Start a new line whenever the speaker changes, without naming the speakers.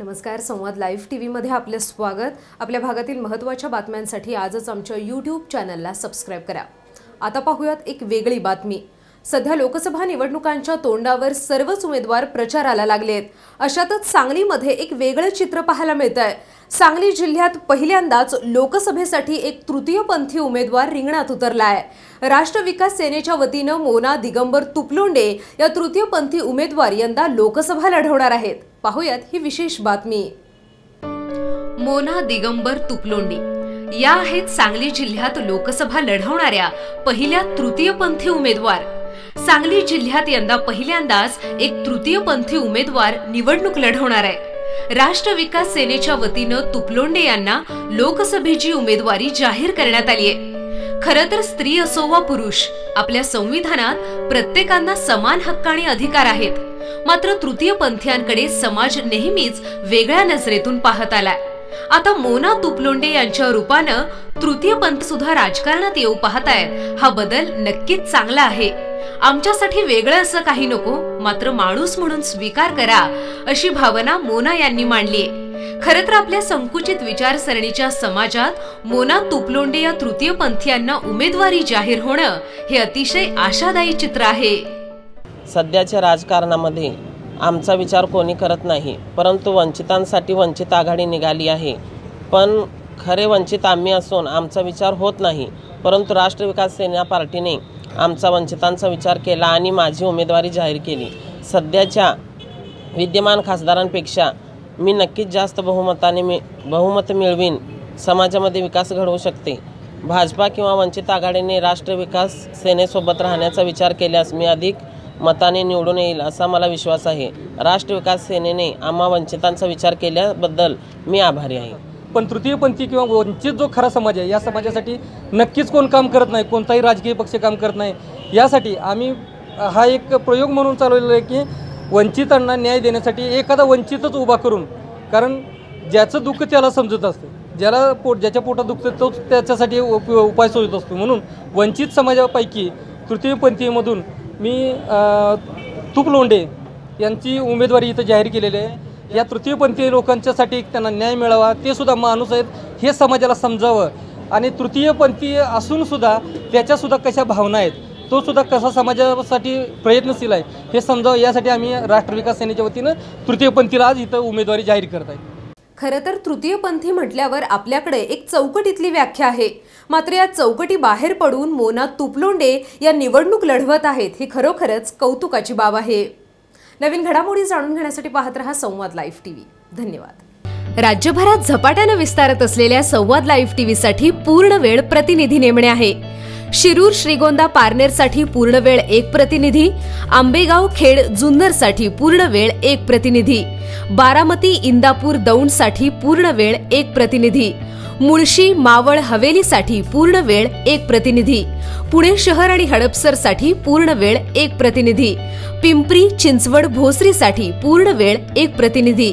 नमस्कार संवाद live T व्हीमध्ये आपले स्वागत. आपल्या भागातील महत्त्वाच्या बातम्यांसाठी आजच आमच्या यूट्यूब चॅनलला सबस्क्राईब करा. आता पाहूयात एक वेगळी बातमी. सध्या लोकसभा निवडणुकांच्या तोंडावर सर्वच उमेदवार प्रचाराला लागलेत अशातच सांगलीमध्ये एक वेगळं चित्र पाहायला मिळत आहे सांगली जिल्ह्यात पहिल्यांदाच लोकसभेसाठी एक तृतीयपंथी उमेदवार रिंगणात उतरला आहे राष्ट्र विकास सेनेच्या वतीनं मोना दिगंबर तुपलोंडे या तृतीयपंथी उमेदवार यंदा लोकसभा लढवणार आहेत. पाहूयात ही विशेष बातमी. मोना दिगंबर तुपलोंडे. या आहेत सांगली जिल्ह्यात लोकसभा लढवणाऱ्या पहिल्या तृतीयपंथी उमेदवार. सांगली जिल्ह्यात यंदा पहिल्यांदाच एक तृतीयपंथी उमेदवार निवडणूक लढवणार आहे. राष्ट्र विकास सेनेच्या वतीनं तुपलोंडे यांना लोकसभेची उमेदवारी जाहीर करण्यात आली आहे. खरं तर स्त्री असो वा पुरुष आपल्या संविधानात प्रत्येकांना समान हक्क आणि अधिकार आहेत. मात्र तृतीयपंथीयांकडे समाज नेहमीच वेगळ्या नजरेतून पाहत आलाय. आता मोना तुपलोंडे यांच्या रूपानं तृतीयपंथ सुद्धा राजकारणात येऊ पाहतायत हा बदल नक्कीच चांगला आहे. आमच्यासाठी वेगळं असं काही नको मात्र माणूस म्हणून स्वीकार करा अशी भावना मोना यांनी मांडली खर तर आपल्या संकुचित विचारसरणीच्या समाजात मोना तुपलोंडे या तृतीयपंथीयांना उमेदवारी जाहीर होणं हे अतिशय आशादायी चित्र आहे.
सध्याच्या राजकारणामध्ये आमचा विचार कोणी करत नाही परंतु वंचितांसाठी वंचित आघाडी निघाली आहे. पण खरे वंचित आम्ही असून आमचा विचार होत नाही परंतु राष्ट्र विकास सेना पार्टीने आमचा वंचितांचा विचार केला आणि माझी उमेदवारी जाहीर केली. सध्याच्या विद्यमान खासदारांपेक्षा मी नक्कीच जास्त बहुमताने मी बहुमत मिळवीन समाजामध्ये विकास घडवू शकते. भाजपा किंवा वंचित आघाडीने राष्ट्र विकास सेनेसोबत राहण्याचा विचार केल्यास मी अधिक मताने निवडून येईल असा मला विश्वास आहे. राष्ट्र विकास सेनेने आम्हा वंचितांचा विचार केल्याबद्दल मी आभारी आहे.
पण तृतीयपंथी किंवा वंचित जो खरा समाज आहे या समाजासाठी नक्कीच कोण काम करत नाही कोणताही राजकीय पक्ष काम करत नाही यासाठी आम्ही हा एक प्रयोग म्हणून चालवलेला आहे की वंचितांना न्याय देण्यासाठी एखादा वंचितच उभा करून कारण ज्याचं दुःख त्याला समजत असतं. ज्याला पोट ज्याच्या पोटात दुखतं तोच त्याच्यासाठी उप उपाय शोधत असतो. म्हणून वंचित समाजापैकी तृतीयपंथीमधून मी तुप लोंडे यांची उमेदवारी इथं जाहीर केलेली आहे. या तृतीयपंथी लोकांच्यासाठी त्यांना न्याय मिळावा ते सुद्धा माणूस आहेत हे समाजाला समजावं. आणि तृतीयपंथी असूनसुद्धा त्याच्यासुद्धा कशा भावना आहेत तो सुद्धा कसा समाजासाठी प्रयत्नशील आहे हे समजावं. यासाठी आम्ही राष्ट्र विकास सेनेच्या वतीनं तृतीयपंथीला आज इथं उमेदवारी जाहीर करत आहे.
खरं तर तृतीयपंथी म्हटल्यावर आपल्याकडे एक चौकटीतली व्याख्या आहे. मात्र या चौकटी बाहेर पडून मोना तुपलोंडे या निवडणूक लढवत आहेत ही खरोखरच कौतुकाची बाब आहे. नवीन घडामोडी जाणून घेण्यासाठी पाहत रहा संवाद लाईव्ह टीव्ही. धन्यवाद. राज्यभरात झपाट्यानं विस्तारत असलेल्या संवाद लाईव्ह टीव्हीसाठी पूर्ण वेळ प्रतिनिधी नेमणे आहे. शिरूर श्रीगोंदा पारनेरसाठी पूर्ण वेळ एक प्रतिनिधी आंबेगाव खेड जुन्नरसाठी पूर्ण वेळ एक प्रतिनिधी बारामती इंदापूर दौंडसाठी पूर्ण वेळ एक प्रतिनिधी मुळशी मावळ हवेलीसाठी पूर्ण वेळ एक प्रतिनिधी पुणे शहर आणि हडपसरसाठी पूर्ण वेळ एक प्रतिनिधी पिंपरी चिंचवड भोसरीसाठी पूर्ण वेळ एक प्रतिनिधी